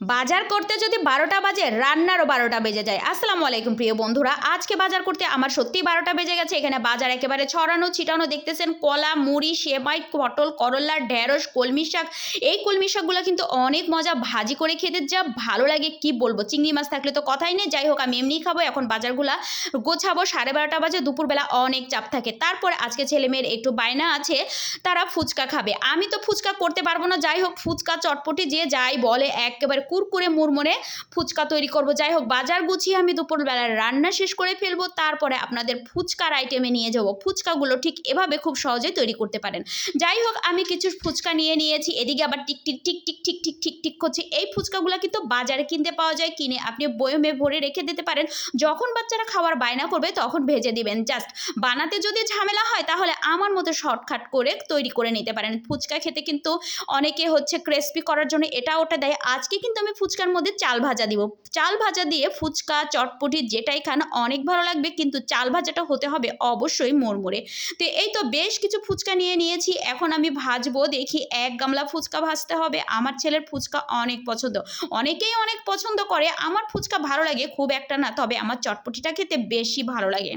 বাজার করতে যদি বারোটা বাজে, রান্নারও বারোটা বেজে যায়। আসসালামু আলাইকুম প্রিয় বন্ধুরা, আজকে বাজার করতে আমার সত্যি বারোটা বেজে গেছে। এখানে বাজার একেবারে ছড়ানো, ছিটানো দেখতেছেন। কলা, মুড়ি, সেমাই, পটল, করল্লা, ঢেঁড়স, কলমি শাক। এই কলমি শাকগুলো কিন্তু অনেক মজা, ভাজি করে খেতে যা ভালো লাগে, কি বলব? চিংড়ি মাছ থাকলে তো কথাই নেই। যাই হোক, আমি এমনি খাব। এখন বাজারগুলা গোছাবো। সাড়ে বারোটা বাজে, দুপুরবেলা অনেক চাপ থাকে। তারপরে আজকে ছেলে মেয়ের একটু বায়না আছে, তারা ফুচকা খাবে। আমি তো ফুচকা করতে পারব না। যাই হোক, ফুচকা, চটপটি, যে যাই বলে, একেবারে কুরকুরে মুরমুরে ফুচকা তৈরি করব। যাই হোক, বাজার গুছিয়ে আমি দুপুরবেলা রান্না শেষ করে ফেলব। তারপরে আপনাদের ফুচকার আইটেমে নিয়ে যাব। ফুচকাগুলো ঠিক এভাবে খুব সহজেই তৈরি করতে পারেন। যাই হোক, আমি কিছু ফুচকা নিয়ে নিয়েছি। এদিকে আবার টিক টিক টিক টিক ঠিক ঠিক ঠিক ঠিক করছি। এই ফুচকাগুলো কিন্তু বাজারে কিনতে পাওয়া যায়। কিনে আপনি বয়মে ভরে রেখে দিতে পারেন। যখন বাচ্চারা খাওয়ার বায়না করবে, তখন ভেজে দিবেন। জাস্ট বানাতে যদি ঝামেলা হয়, তাহলে আমার মতো শর্টকাট করে তৈরি করে নিতে পারেন। ফুচকা খেতে কিন্তু অনেকে হচ্ছে ক্রেসপি করার জন্য এটা ওটা দেয়। আজকে কিন্তু আমি ফুচকার মধ্যে চাল ভাজা দিব। চাল ভাজা দিয়ে ফুচকা, চটপটি, যেটাই খান, অনেক ভালো লাগবে, কিন্তু চাল ভাজাটা হতে হবে অবশ্যই মোড়মোড়ে তো এই তো বেশ কিছু ফুচকা নিয়ে নিয়েছি, এখন আমি ভাজবো, দেখি এক গামলা ফুচকা ভাজতে হবে। আমার ছেলের ফুচকা অনেক পছন্দ। অনেকেই অনেক পছন্দ করে, আমার ফুচকা ভালো লাগে, খুব একটা না, তবে আমার চটপটিটা খেতে বেশি ভালো লাগে।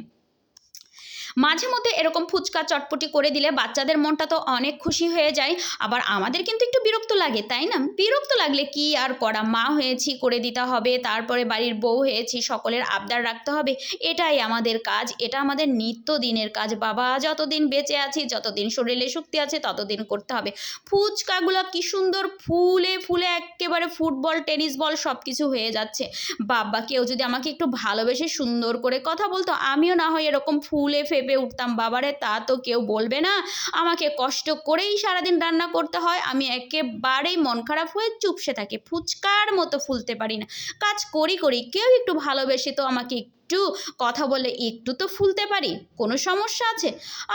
মাঝে মধ্যে এরকম ফুচকা চটপটি করে দিলে বাচ্চাদের মনটা তো অনেক খুশি হয়ে যায়। আবার আমাদের কিন্তু একটু বিরক্ত লাগে, তাই না? বিরক্ত লাগলে কি আর করা? মা হয়েছি, করে দিতে হবে, তারপরে বাড়ির বউ হয়েছি, সকলের আবদার রাখতে হবে। এটাই আমাদের কাজ, এটা আমাদের নিত্য দিনের কাজ। বাবা, যতদিন বেঁচে আছি, যতদিন শরীরে শক্তি আছে, ততদিন করতে হবে। ফুচকাগুলো কি সুন্দর ফুলে ফুলে একেবারে ফুটবল, টেনিস বল সব কিছু হয়ে যাচ্ছে। বাবা, কেউ যদি আমাকে একটু ভালোবেসে সুন্দর করে কথা বলতো, আমিও না হয় এরকম ফুলে ফেপে উঠতাম, বাবারে, তা তো কেউ বলবে না। আমাকে কষ্ট করেই সারাদিন রান্না করতে হয়। আমি একেবারেই মন খারাপ হয়ে চুপসে থাকি। ফুচকার মতো ফুলতে পারি না। কাজ করি করি। কেউ একটু ভালোবেসে তো আমাকে একটু কথা বলে একটু তো ফুলতে পারি, কোনো সমস্যা আছে?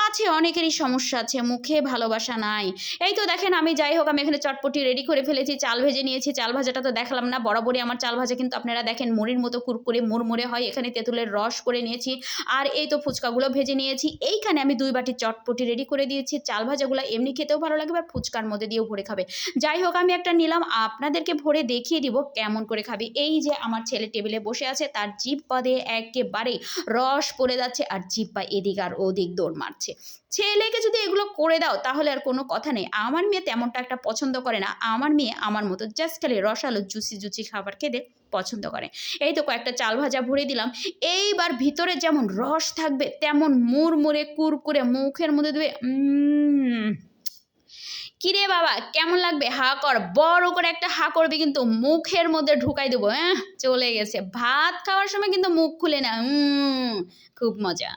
আছে, অনেকেরই সমস্যা আছে, মুখে ভালোবাসা নাই। এই তো দেখেন আমি যাই হোক, আমি এখানে চটপটি রেডি করে ফেলেছি, চাল ভেজে নিয়েছি, চাল ভাজাটা তো দেখালাম না, বরাবরই আমার চাল ভাজা কিন্তু আপনারা দেখেন মুড়ির মতো কুরকুরে, মুড়মুড়ে হয়, এখানে তেঁতুলের রস করে নিয়েছি, আর এই তো ফুচকাগুলো ভেজে নিয়েছি, এইখানে আমি দুই বাটি চটপটি রেডি করে দিয়েছি, চাল ভাজাগুলো এমনি খেতেও ভালো লাগবে, আর ফুচকার মধ্যে দিয়েও ভরে খাবে। যাই হোক, আমি একটা নিলাম, আপনাদেরকে ভরে দেখিয়ে দিব কেমন করে খাবে। এই যে আমার ছেলে টেবিলে বসে আছে, তার জিভ পদে একেবারে রস পড়ে যাচ্ছে আর পা এদিক আর ওদিক দৌড় মারছে। ছেলেকে যদি এগুলো করে দাও তাহলে আর কোনো কথা নেই। আমার মেয়ে তেমনটা একটা পছন্দ করে না। আমার মেয়ে আমার মতো জাস্ট খালি রসালো জুসি জুসি খাবার খেতে পছন্দ করে। এই তো কয়েকটা চাল ভাজা ভরে দিলাম। এইবার ভিতরে যেমন রস থাকবে, তেমন মুড়মুড়ে, কুরকুরে মুখের মধ্যে দেবে কিরে বাবা, কেমন লাগবে? হা কর, বড় করে একটা হা করবি কিন্তু মুখের মধ্যে ঢুকাই দেবো হ্যাঁ চলে গেছে। ভাত খাওয়ার সময় কিন্তু মুখ খুলে না খুব মজা।